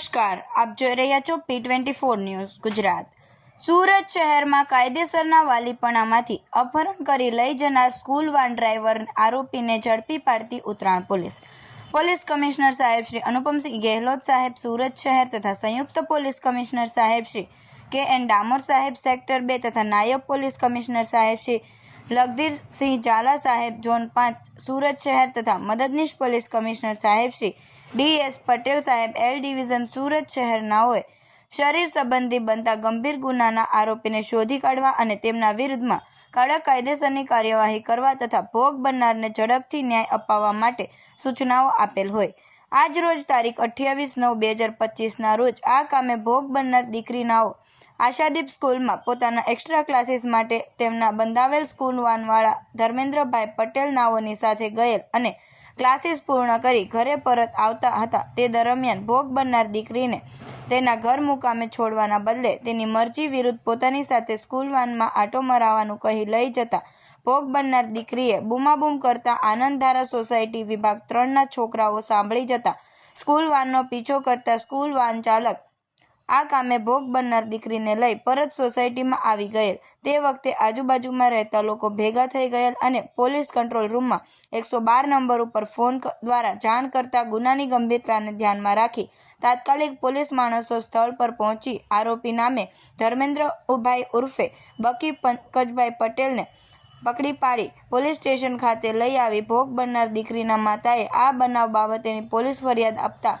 નમસ્કાર, આપ જોઈ રહ્યા છો P twenty four news Gujarat. Surat શહેરમાં કાયદેસરના વાલીપણામાંથી અપહરણ કરી લઈ જનાર સ્કૂલ વાન ડ્રાઈવર આરોપીને ઝડપી પાડતી ઉત્તરાયણ પોલીસ. પોલીસ કમિશનર સાહેબ શ્રી અનુપમસિંહ ગેહલોત સાહેબ સુરત શહેર તથા સંયુક્ત પોલીસ કમિશનર સાહેબ શ્રી કે એન ડામોર સાહેબ સેક્ટર બે તથા નાયબ પોલીસ કમિશનર સાહેબ શ્રી લગધીરસિંહ ઝાલા સાહેબ, ઝોન પાંચ, સુરત શહેર તથા મદદનીશ પોલીસ કમિશનર સાહેબ શ્રી ડી એસ પટેલ સાહેબ, એલ ડિવિઝન સુરત શહેરનાઓએ શરીર સંબંધી બનતા ગંભીર ગુનાના આરોપીને શોધી કાઢવા અને તેમના વિરુદ્ધમાં કડક કાયદેસરની કાર્યવાહી કરવા તથા ભોગ બનનારને ઝડપથી ન્યાય અપાવવા માટે સૂચનાઓ આપેલ હોય. આજ રોજ તારીખ અઠ્યાવીસ નવ બે હજાર પચીસના રોજ આ કામે ભોગ બનનાર દીકરીનાઓ આશાદીપ સ્કૂલમાં પોતાના એક્સ્ટ્રા ક્લાસીસ માટે તેમના બંધાવેલ સ્કૂલ વાનવાળા ધર્મેન્દ્રભાઈ પટેલ નાઓની સાથે ગયેલ અને ક્લાસીસ પૂર્ણ કરી ઘરે પરત આવતા હતા. તે દરમિયાન ભોગ બનનાર દીકરીને તેના ઘર મુકામે છોડવાના બદલે તેની મરજી વિરુદ્ધ પોતાની સાથે સ્કૂલ વાનમાં આટો મરાવવાનું કહી લઈ જતા ભોગ બનનાર દીકરીએ બૂમાબૂમ કરતા આનંદધારા સોસાયટી વિભાગ ત્રણના છોકરાઓ સાંભળી જતા. સ્કૂલ વાનનો પીછો કરતા સ્કૂલ વાન ચાલક આ કામે ભોગ બનનાર દીકરીને લઈ પરત સોસાયટીમાં આવી ગયેલ. તે વખતે આજુબાજુમાં રહેતા લોકો ભેગા થઈ ગયેલ અને પોલીસ કંટ્રોલ રૂમમાં એકસો બાર નંબર ઉપર ફોન દ્વારા જાણ કરતા ગુનાની ગંભીરતાને ધ્યાનમાં રાખી તાત્કાલિક પોલીસ માણસો સ્થળ પર પહોંચી આરોપી નામે ધર્મેન્દ્ર ઉભાઈ ઉર્ફે બકી પંકજભાઈ પટેલને પકડી પાડી પોલીસ સ્ટેશન ખાતે લઈ આવી ભોગ બનનાર દીકરીના માતાએ આ બનાવ બાબતેની પોલીસ ફરિયાદ આપતા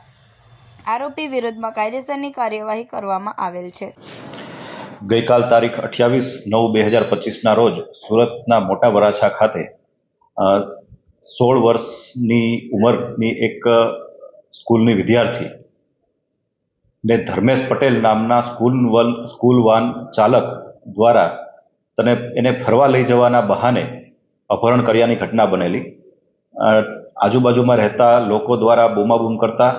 આરોપી વિરુદ્ધમાં કાયદેસરની કાર્યવાહી કરવામાં આવેલ છે. ગઈકાલ તારીખ અઠ્યાવીસ નવ બે હજાર પચીસના રોજ સુરતના મોટા વરાછા ખાતે સોળ વર્ષની ઉંમરની એક સ્કૂલની વિદ્યાર્થી ને ધર્મેશ પટેલ નામના સ્કૂલ વન, સ્કૂલ વાન ચાલક દ્વારા તને, એને ફરવા લઈ જવાના બહાને અપહરણ કર્યાની ઘટના બનેલી. આજુબાજુમાં રહેતા લોકો દ્વારા બૂમાબૂમ કરતા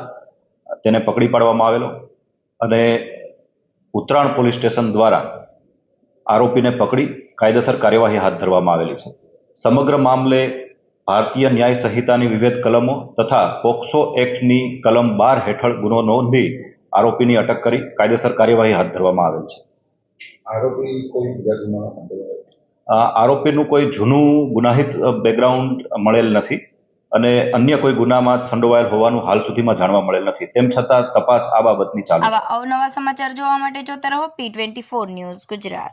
તેને પકડી પાડવામાં આવેલો અને ઉત્તરાયણ પોલીસ સ્ટેશન દ્વારા આરોપીને પકડી કાયદેસર કાર્યવાહી હાથ ધરવામાં આવેલી છે. સમગ્ર મામલે ભારતીય ન્યાય સંહિતાની વિવિધ કલમો તથા પોક્સો એક્ટની કલમ બાર હેઠળ ગુનો નોંધી આરોપીની અટક કરી કાયદેસર કાર્યવાહી હાથ ધરવામાં આવેલ છે. આરોપી કોઈ બીજા ગુનામાં આ આરોપીનું કોઈ જૂનું ગુનાહિત બેકગ્રાઉન્ડ મળેલ નથી. અને અન્ય કોઈ ગુનામાં સંડોવાયેલ હોવાનું હાલ સુધીમાં જાણવા મળેલ નથી તેમ છતાં તપાસ આ બાબતની ચાલુ. આવા અવનવા સમાચાર જોવા માટે જોતા રહો P twenty four news Gujarat